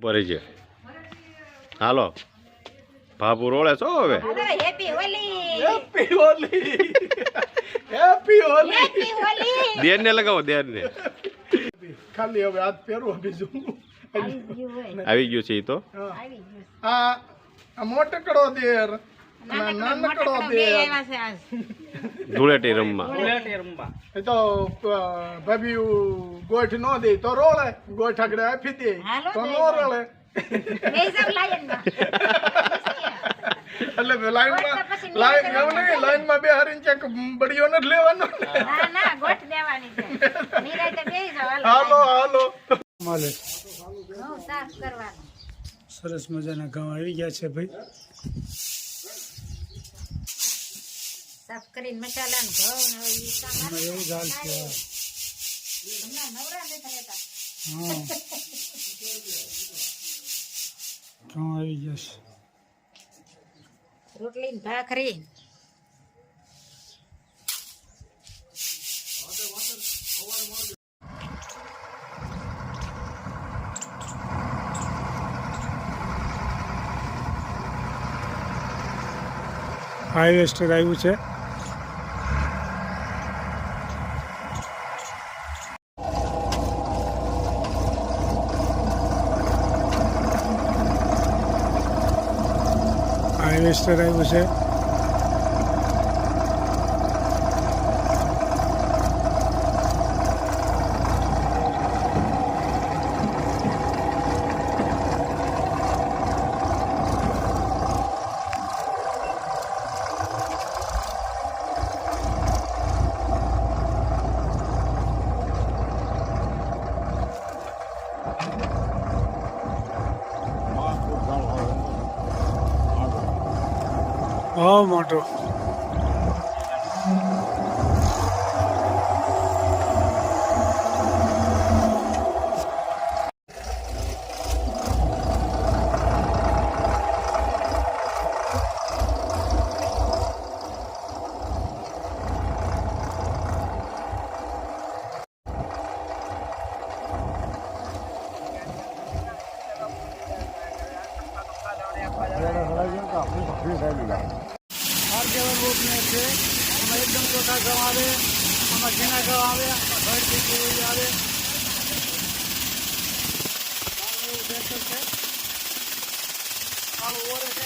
ભરી છે. હાલો. ભાપુ રોળે છો હવે? Happy Holi. Happy Holi. Happy Holi. Happy ને લગાવો દેન ને ખાલી હવે હાથ પહેરવો બીજું. આવી ગયું હોય. આવી ગયું છે એ તો. હા. આ મોટકડો દેર. નાનકડો બે ધૂળેટી રમવા. એ તો ભાભી ગોઠ ન દે તો રોળે. ગોઠ આગળ આપી દે. તો નો. રોળે. એટલે લાઈનમાં લાઈન એવું નહીં લાઈનમાં બે હરીને ચેક નથી લેવાનો. ના ના ગોઠ દેવાની છે. નિરાતે બે જાવ હાલો. હાલો માલે. સરસ મજાના ગામ આવી ગયા છે ભાઈ. સાફ કરીને મસાલાનું ઘઉં ને હવે ઈ કામ એવું જ હાલ છે. હમણાં નવરા નથી રહેતા. હા. ઘઉં આવી ગયા રોટલી ને ભાખરી હાર્વેસ્ટર આવ્યું છે. હાર્વેસ્ટર આવ્યું છે બહુ મોટો માર્કેવર રોપને છે આમાં એકદમ ચોખ્ખા ઘઉં આવે આમાં ઝીણા ઘઉં આવે આમાં ઘર થઈ ગયું આવે આવું એવું tractor છે કાળું ઓરે છે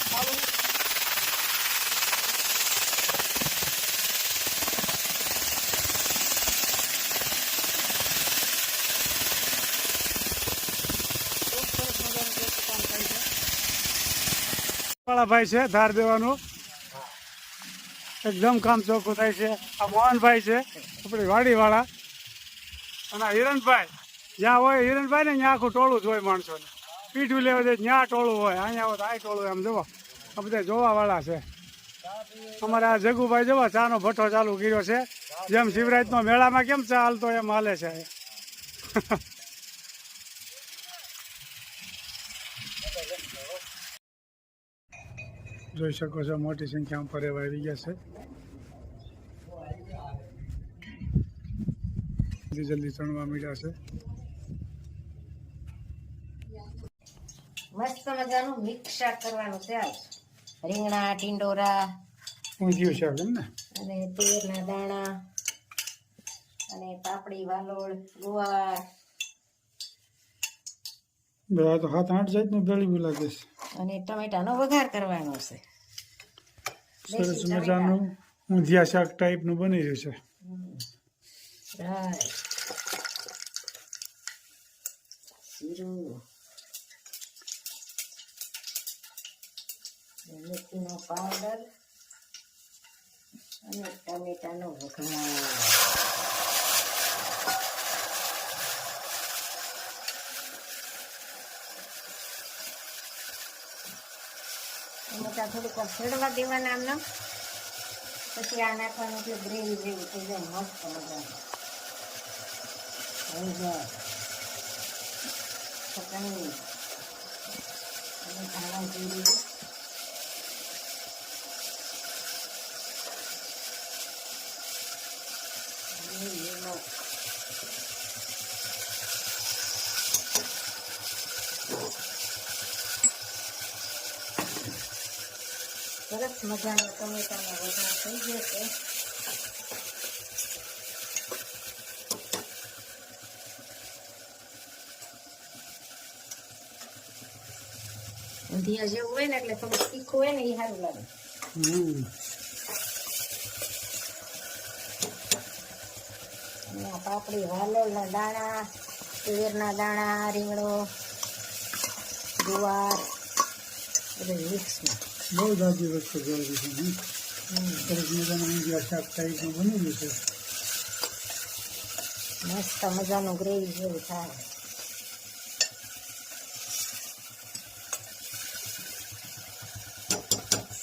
વાળા ભાઈ છે, ધાર દેવાનું. એકદમ કામ ચોખ્ખું થાય છે. આ મોહનભાઈ છે, આપણી વાડીવાળા. અને હિરણભાઈ, જ્યાં હોય હિરણભાઈ ને ત્યાં આખું ટોળું જ હોય માણસોને. પીઠું લેવા જાય ત્યાં ટોળું હોય, અહીંયા હોય તો આ ટોળું એમ જોવો આ બધા જોવાવાળા છે. અમારે જગુભાઈ જોવો ચાનો ભઠ્ઠો ચાલુ કર્યો છે. જેમ શિવરાજનો મેળામાં કેમ ચા હાલતો એમ હાલે છે. જોઈ શકો છો, મોટી સંખ્યામાં પરેવા આવી ગયા છે. જલ્દી જલ્દી ચણવા મીડ્યા છે. મસ્ત મજાનું મિક્સ શાક કરવાનું છે આજ. રીંગણા ટીંડોરા ઊંધિયું શાક એમ ને? અને તેરના દાણા. અને પાપડી વાલોળ ગુવાર. બધા તો હાથ આઠ જાતનું ભેળી બી લાગે છે. અને ટમેટાનો વઘાર કરવાનો છે. સરસ મજાનું ઊંધિયા શાક ટાઈપનું બની રહ્યું છે. રાઈટ જીરું મેથીનો પાવડર અને ટમેટાનો વઘાર. ટમેટા થોડીક વાર દેવાના આમને પછી આ નાખવાનું એટલે ગ્રેવી જેવું થઈ જાય, મસ્ત મજાનું. ચટણી અને ધાણા જીરું અને લીમડો. સરસ મજાનો ટમેટાનો વઘાર થઈ ગયો છે. ઊંધિયા જેવું હોય ને એટલે થોડું તીખું હોય ને એ સારું લાગે. પાપડી વાલોળના દાણા તુવેરના દાણા રીંગણો ગુવાર બધું મિક્સમાં બહુ દાદી વસ્તુ જોઈ છે સરસ મજાનું બની ગયું મસ્ત મજાનું ગ્રેવી જેવું થાય.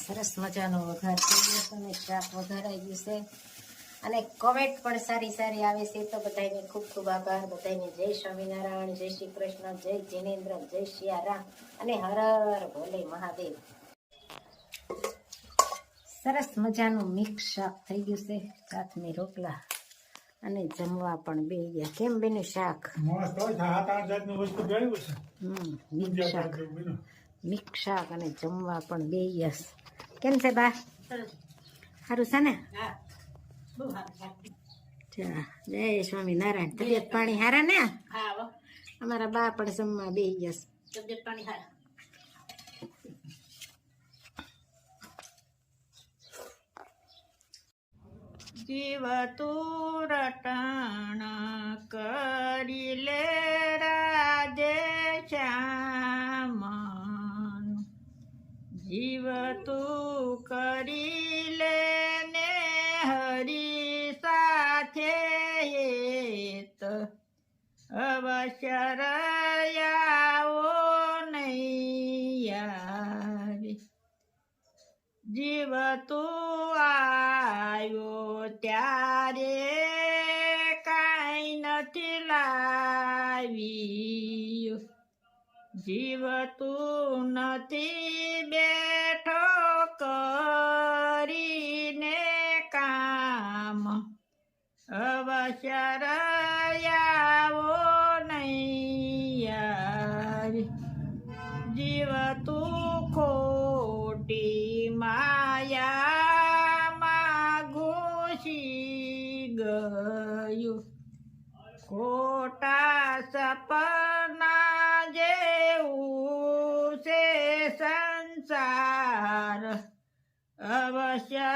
સરસ મજાનો વઘાર થઈ ગયો છે અને શાક વઘારાઈ ગયું છે. અને કોમેન્ટ પણ સારી સારી આવે છે તો બધાને ખૂબ ખૂબ આભાર. બધાને જય સ્વામિનારાયણ, જય શ્રી કૃષ્ણ, જય જિનેન્દ્ર, જય શિયા રામ અને હર ભોલે મહાદેવ. સરસ મજાનું મિક્સ શાક થઈ ગયું છે. સાથની રોટલા અને જમવા પણ બે ગયા. કેમ બેનું શાક? ગયું મિક્સ શાક. મિક્સ શાક અને જમવા પણ બે યસ કેમ છે બા? સારું છે ને? જય જય સ્વામિનારાયણ તબિયત પાણી હારા ને? અમારા બા પણ જમવા બે યસ જીવ તું રટણ કરી લે રાજે શ્યામ જીવ તું કરી લે ને હરી સાથે હેત. અવશ્ય રયાઓ નહીં જીવ તું ત્યારે કાંઈ નથી લાવ્યું. જીવ તું નથી બેઠો કરીને કામ. અવશ્ય સંસાર અવશ્ય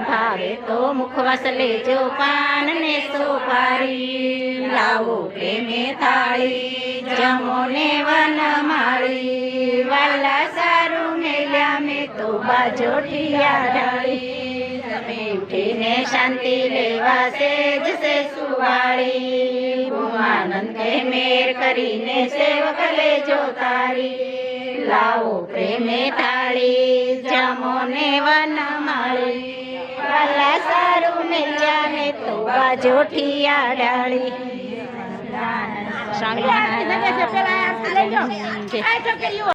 આવે તો મુખવાસ લેજો પાન ને સોપારી. લાવો પ્રેમે થાળી, જમો ને વન માળી. વાલા સારું મેલ્યા મેં તો બાજોઠિયા ઢાળી. તમે ઉઠીને શાંતિ લેવા સેજ સે સુવાળી. આનંદ કહે મેર કરીને સેવક લેજો તારી. લાવો પ્રેમે થાળી, જમો ને વન માળી. વાલા સારું મેલ્યા ને તો બાજોઠિયા ડાળી સ્વામિનારાયણ જય.